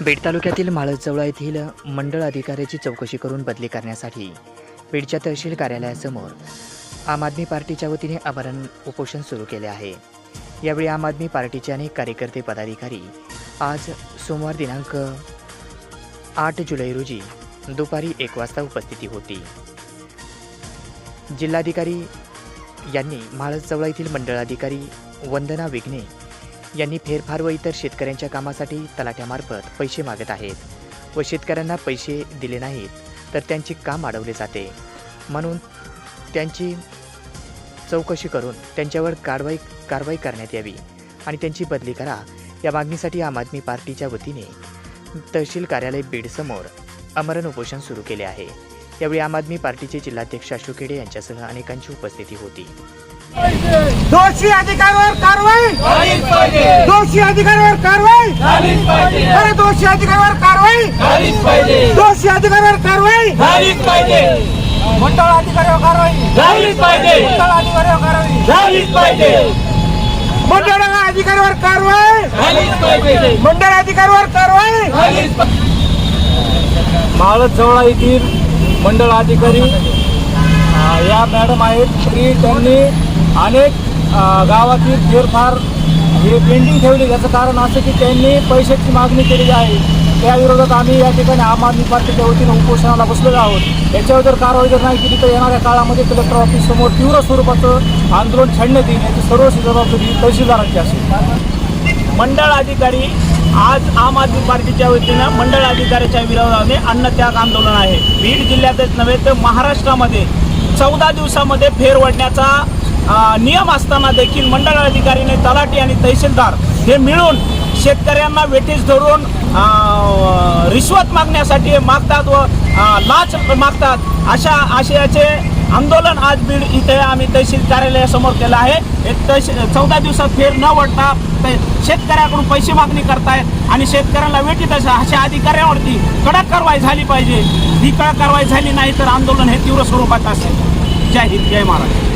बीड तालुक्यातील माळजवळा येथील मंडळ अधिकाऱ्याची चौकशी करून बदली करण्यासाठी बीडच्या तहसील कार्यालयासमोर आम आदमी पार्टीच्या वतीने आमरण उपोषण सुरू केले आहे. यावेळी आम आदमी पार्टीचे अनेक कार्यकर्ते पदाधिकारी आज सोमवार दिनांक आठ जुलै रोजी दुपारी एक वाजता उपस्थिती होती. जिल्हाधिकारी यांनी माळजवळा येथील मंडळ अधिकारी वंदना विघ्ने यांनी फेरफार व इतर शेतकऱ्यांच्या कामासाठी तलाठ्यामार्फत पैसे मागत आहेत व शेतकऱ्यांना पैसे दिले नाहीत तर त्यांचे काम अडवले जाते. म्हणून त्यांची चौकशी करून त्यांच्यावर कारवाई कारवाई करण्यात यावी आणि त्यांची बदली करा या मागणीसाठी आम आदमी पार्टीच्या वतीने तहसील कार्यालय बीडसमोर अमरण उपोषण सुरू केले आहे. यावेळी आम आदमी पार्टीचे जिल्हाध्यक्ष अशोक खेडे यांच्यासह अनेकांची उपस्थिती होती. दोषी अधिकाऱ्यावर कारवाई! झालीच पाहिजे. दोषी अधिकाऱ्यावर कारवाई! झालीच पाहिजे. अरे दोषी अधिकाऱ्यावर कारवाई! झालीच पाहिजे. दोषी अधिकाऱ्यावर कारवाई! झालीच पाहिजे. मंडळ अधिकाऱ्यावर कारवाई! झालीच पाहिजे. मंडळ अधिकाऱ्यावर कारवाई! झालीच पाहिजे. मंडळ अधिकाऱ्यावर कारवाई! झालीच पाहिजे. मंडळ अधिकाऱ्यावर कारवाई! झालीच पाहिजे माळत जवळ येथील मंडळ अधिकारी या मॅडम आहेत. की त्यांनी अनेक गावातील फेरफार हे पेंडिंग ठेवले. याचं कारण असं की त्यांनी पैशाची मागणी केलेली आहे. त्याविरोधात आम्ही या ठिकाणी आम आदमी पार्टीच्या वतीनं उपोषणाला बसलेलो आहोत. याच्यावर जर कारवाई जर नाही केली तर येणाऱ्या काळामध्ये कलेक्टर ऑफिस समोर तीव्र स्वरूपाचं आंदोलन छेडण्यात येईल. याची सर्व जबाबदारी तहसीलदारांची असेल. मंडळ अधिकारी आज आम आदमी पार्टीच्या वतीनं मंडळ अधिकाऱ्याच्या विरोधामध्ये अन्नत्याग आंदोलन आहे. बीड जिल्ह्यातच नव्हे तर महाराष्ट्रामध्ये चौदा दिवसामध्ये फेर ओढण्याचा नियम असताना देखील मंडळ अधिकारीने तलाठी आणि तहसीलदार हे मिळून शेतकऱ्यांना वेठीस धरून रिश्वत मागण्यासाठी मागतात व लाच मागतात. अशा आशयाचे आंदोलन आज बीड इथे आम्ही तहसील कार्यालयासमोर केलं आहे. एक तहसील चौदा दिवसात फेर न वाटता ते शेतकऱ्याकडून पैसे मागणी करतायत आणि शेतकऱ्यांना वेटीत अशा अशा कडक कारवाई झाली पाहिजे. ही कडक कारवाई झाली नाही तर आंदोलन हे तीव्र स्वरूपात असेल. जय हिंद जय महाराष्ट्र.